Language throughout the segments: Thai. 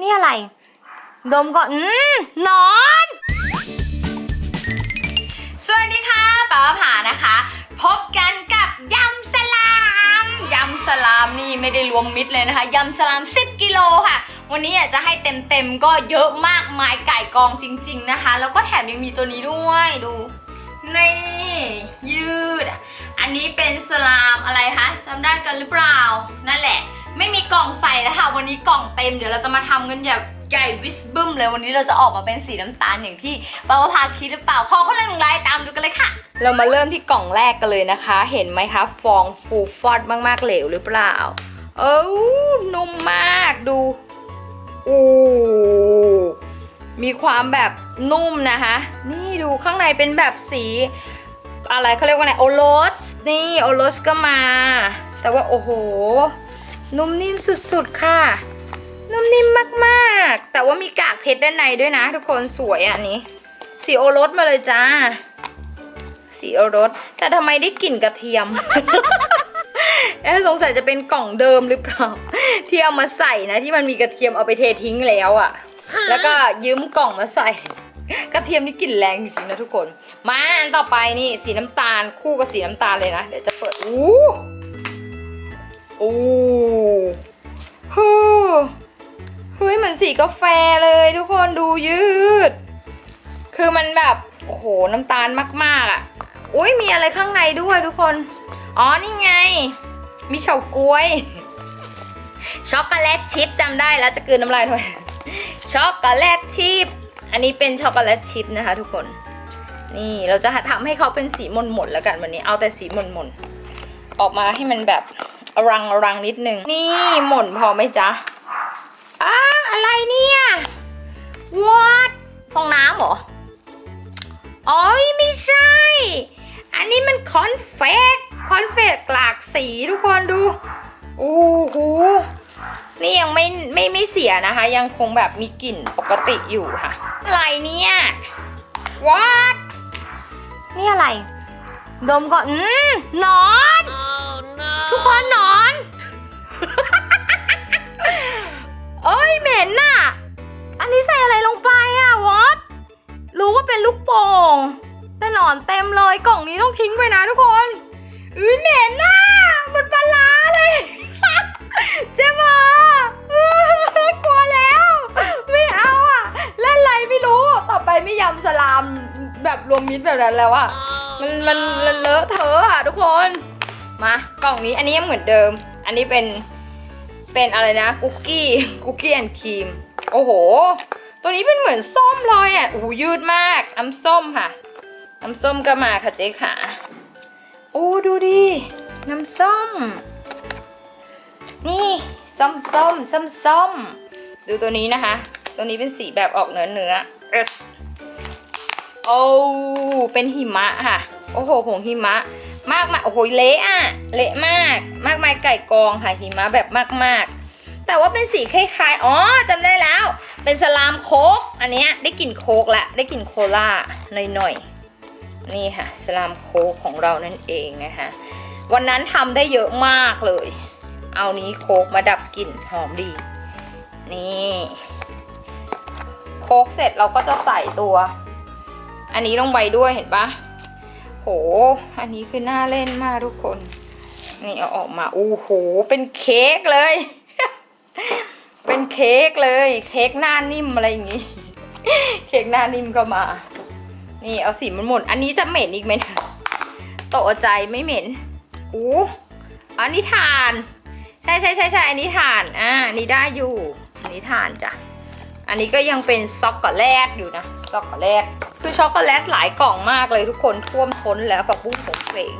นี่อะไร ดมก่อน อืมนอน สวัสดีค่ะป้าผานะคะ พบกันกับยำสลาม ยำสลามนี่ไม่ได้รวมมิตรเลยนะคะ ยำสลาม 10 กิโลค่ะ วันนี้อยากจะให้เต็มๆ ก็เยอะมากมายไก่กองจริง ๆ นะคะ แล้วก็แถมยังมีตัวนี้ด้วยดู นี่ ยืด อันนี้เป็นสลามอะไรคะจำได้กันหรือเปล่า นั่นแหละ ไม่มีกล่องใส่แล้วค่ะวันนี้กล่องเต็มเดี๋ยวเราจะมาทำกันแบบใหญ่วิสบึ้มเลยวันนี้เราจะออกมาเป็นสีน้ำตาลอย่างที่ป้าประพาคิดหรือเปล่า ขอคนละหนึ่งไลค์ตามดูกันเลยค่ะ เรามาเริ่มที่กล่องแรกกันเลยนะคะ เห็นไหมคะฟองฟูฟอดมากๆเหลวหรือเปล่า เอ้านุ่มมากดูอู้มีความแบบนุ่มนะคะ นี่ดูข้างในเป็นแบบสี อะไรเขาเรียกว่าไงโอโรสนี่โอโรสก็มา แต่ว่าโอ้โห นุ่มนิ่มสุดๆค่ะ นุ่มนิ่มมากๆ แต่ว่ามีกากเพชรด้านในด้วยนะ ทุกคนสวยอะอันนี้ สีโอรสมาเลยจ้า สีโอรส แต่ทำไมได้กลิ่นกระเทียมเอ๊ะสงสัยจะเป็นกล่องเดิมหรือเปล่า ที่เอามาใส่นะ ที่มันมีกระเทียมเอาไปเททิ้งแล้วอะแล้วก็ยืมกล่องมาใส่ กระเทียมนี่กลิ่นแรงจริงๆนะทุกคน มาอันต่อไปนี่สีน้ำตาลคู่กับสีน้ำตาลเลยนะ เดี๋ยวจะเปิดอู้ โอ้ฮู้เฮ้ยเหมือนสีกาแฟเลยทุกคนดูยืด คือมันแบบ โอ้โห น้ำตาลมาก ๆ อะ อุ้ยมีอะไรข้างในด้วยทุกคน อ๋อ นี่ไง มีเฉาก๊วย ช็อกโกแลตชิพจำได้แล้วจะกืนน้ำลายทำไมช็อกโกแลตชิพอันนี้เป็นช็อกโกแลตชิพนะคะทุกคน นี่เราจะทำให้เขาเป็นสีหม่นๆแล้วกันวันนี้ เอาแต่สีหม่นๆออกมาให้มันแบบ รังรังนิดนึง นี่หม่นพอไหมจ๊ะอ้าอะไรเนี่ย what ฟองน้ำเหรออ๋อไม่ใช่ อันนี้มันคอนเฟกคอนเฟกหลากสีทุกคนดูโอ้โหนี่ยังไม่ไม่ไม่เสียนะคะ ยังคงแบบมีกลิ่นปกติอยู่ค่ะ อะไรเนี่ย what นี่อะไร ดมก่อน อืมนอน ทุกคนหนอน เอ้ยเหม็นน่ะ อันนี้ใส่อะไรลงไปอะวอตรู้ว่าเป็นลูกโป่ง แต่หนอนเต็มเลยกล่องนี้ต้องทิ้งไปนะทุกคนอุ้ยเหม็นน่ะมันปลาร้าเลยเจ๊หมอกลัวแล้ว ไม่เอาอะเล่นอะไรไม่รู้ต่อไปไม่ยำสลามแบบรวมมิตรแบบนั้นแล้วอะมันมันมันเลอะเทอะอะทุกคน มากล่องนี้อันนี้ยังเหมือนเดิม อันนี้เป็นเป็นอะไรนะคุกกี้คุกกี้แอนครีมโอ้โห ตัวนี้เป็นเหมือนส้มเลยอะโอ้โหยืดมากน้ำส้มค่ะ น้ำส้มก็มาค่ะเจ๊ขาโอ้ดูดิน้ำส้ม นี่ส้มส้มส้มส้มดูตัวนี้นะคะ ตัวนี้เป็นสีแบบออกเนื้อเนื้อเอสโอ้เป็นหิมะค่ะ โอ้โหผงหิมะ มากมายโอ้โหเละอะเละมาก มากมายไก่กองค่ะหิมะแบบมากๆ แต่ว่าเป็นสีคล้ายๆ อ๋อจำได้แล้ว เป็นสลามโคกอันเนี้ยได้กลิ่นโคกละได้กลิ่นโคลาหน่อยๆนี่ค่ะสลามโคกของเรานั่นเองนะคะวันนั้นทำได้เยอะมากเลย เอานี้โคกมาดับกลิ่นหอมดี นี่โคกเสร็จเราก็จะใส่ตัว อันนี้ลงไปด้วยเห็นปะ ห อันนี้คือน่าเล่นมากทุกคน นี่เอาออกมา โอ้โห เป็นเค้กเลย เป็นเค้กเลย เค้กหน้านิ่มอะไรอย่างงี้ เค้กหน้านิ่มก็มา นี่เอาสีมันหมด อันนี้จะเหม็นอีกไหมตกใจไม่เหม็นอู้อันนี้ทาน ใช่ใช่ใช่ใช่อันนี้ทาน อ่าอันนี้ได้อยู่ อันนี้ทานจ้ะ อันนี้ก็ยังเป็นช็อกโกแลตอยู่นะช็อกโกแลต คือช็อกโกแลตหลายกล่องมากเลยทุกคนท่วมท้นแล้วผักบุ้งผงเฝง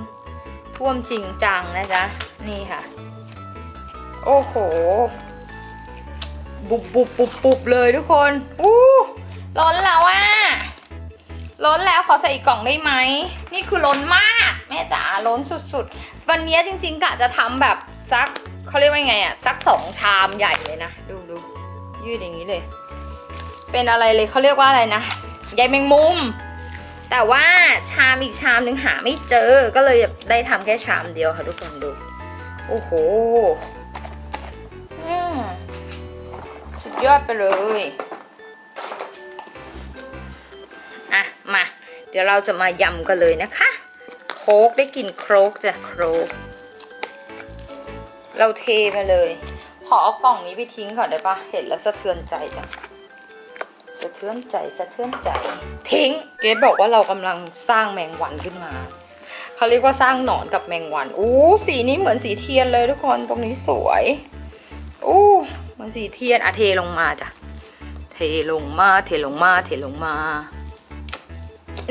ท่วมจริงจังนะจ๊ะ นี่ค่ะ โอ้โห บุบบุบบุบบุบเลยทุกคนอู้ล้นแล้วอะล้นแล้วขอใส่อีกกล่องได้ไหม นี่คือล้นมาก แม่จ๋าล้นสุดๆ วันนี้จริงๆกะจะทำแบบซักเขาเรียกว่าไงอะซักสองชามใหญ่เลยนะ ดูดูยืดอย่างนี้เลย เป็นอะไรเลยเขาเรียกว่าอะไรนะ ใยแมงมุม แต่ว่าชามอีกชามหนึ่งหาไม่เจอ ก็เลยได้ทำแค่ชามเดียวค่ะทุกคนดู โอ้โหสุดยอดไปเลย อะ มา เดี๋ยวเราจะมายำกันเลยนะคะ โคกได้กลินโครกจ้ะโครก เราเทไปเลย ขอเอากล่องนี้ไปทิ้งก่อนได้ปะเห็นแล้วสะเทือนใจจังะเทือนใจสะเทือนใจ ทิ้ง เกดบอกว่าเรากำลังสร้างแมงวันขึ้นมาเขาเรียกว่าสร้างหนอนกับแมงวันอู้สีนี้เหมือนสีเทียนเลยทุกคนตรงนี้สวยอู้เหมือนสีเทียนอะเทลงมาจ้ะเทลงมาเทลงมาเทลงมา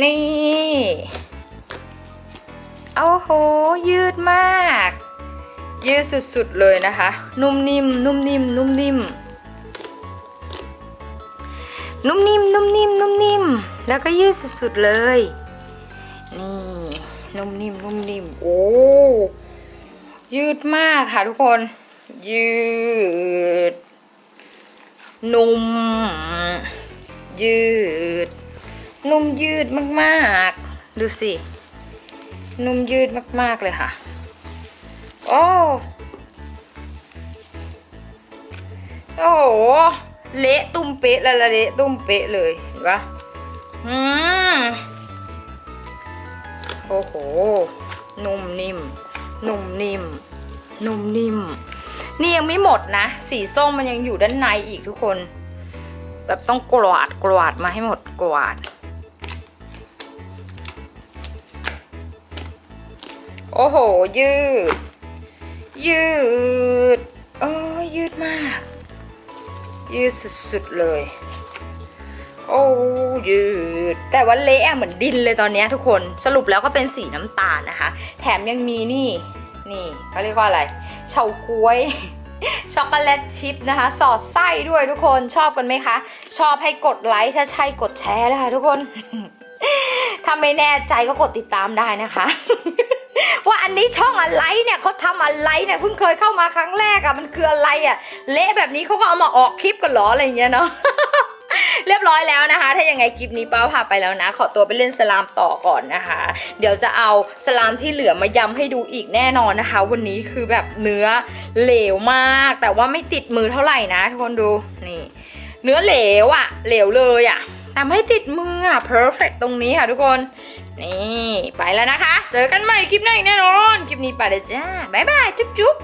นี่โอ้โห ยืดมาก ยืดสุดๆเลยนะคะ นุ่มนิ่มนุ่มนิ่มนุ่มนิ่ม นุ่มนิ่มนุ่มนิ่มนุ่มนิ่มแล้วก็ยืดสุดๆเลย นี่ นุ่มนิ่มนุ่มนิ่มโอ้ยืดมากค่ะทุกคน ยืด นุ่ม ยืด นุ่มยืดมากๆ ดูสิ นุ่มยืดมากๆเลยค่ะ โอ้ โอ้โห เละตุ้มเป๊ะแล้วละเละตุ้มเป๊ะเลยเห็นปะอืมโอ้โห นุ่มนิ่ม นุ่มนิ่ม นุ่มนิ่ม นี่ยังไม่หมดนะ สีส้มมันยังอยู่ด้านในอีกทุกคน แบบต้องกวาดกวาดมาให้หมดกวาด โอ้โห ยืด ยืด โอ้ยืดมาก ยืดสุดๆเลย โอ้ยืด แต่ว่าเละเหมือนดินเลยตอนนี้ทุกคนสรุปแล้วก็เป็นสีน้ำตาลนะคะ แถมยังมีนี่นี่เขาเรียกว่าอะไรเฉาก๊วยช็อกโกแลตชิพนะคะ สอดไส้ด้วยทุกคนชอบกันไหมคะ ชอบให้กดไลค์ถ้าใช่กดแชร์นะคะทุกคน ถ้าไม่แน่ใจก็กดติดตามได้นะคะ ว่าอันนี้ช่องอะไรเนี่ยเขาทำอะไรเนี่ยเพิ่งเคยเข้ามาครั้งแรกอะมันคืออะไรอะเละแบบนี้เขาก็เอามาออกคลิปกันหรออะไรเงี้ยเนาะเรียบร้อยแล้วนะคะ ถ้ายังไงคลิปนี้ป้าพาไปแล้วนะ ขอตัวไปเล่นสลามต่อก่อนนะคะ เดี๋ยวจะเอาสลามที่เหลือมายำให้ดูอีกแน่นอนนะคะ วันนี้คือแบบเนื้อเหลวมาก แต่ว่าไม่ติดมือเท่าไหร่นะทุกคนดูนี่ เนื้อเหลวอะเหลวเลยอะ แต่ไม่ติดมืออะ perfect ตรงนี้ค่ะทุกคน นี่ ไปแล้วนะคะ เจอกันใหม่คลิปหน้าอีกแน่นอน คลิปนี้ไปเลยจ้า บ๊ายบาย จุ๊บจุ๊บ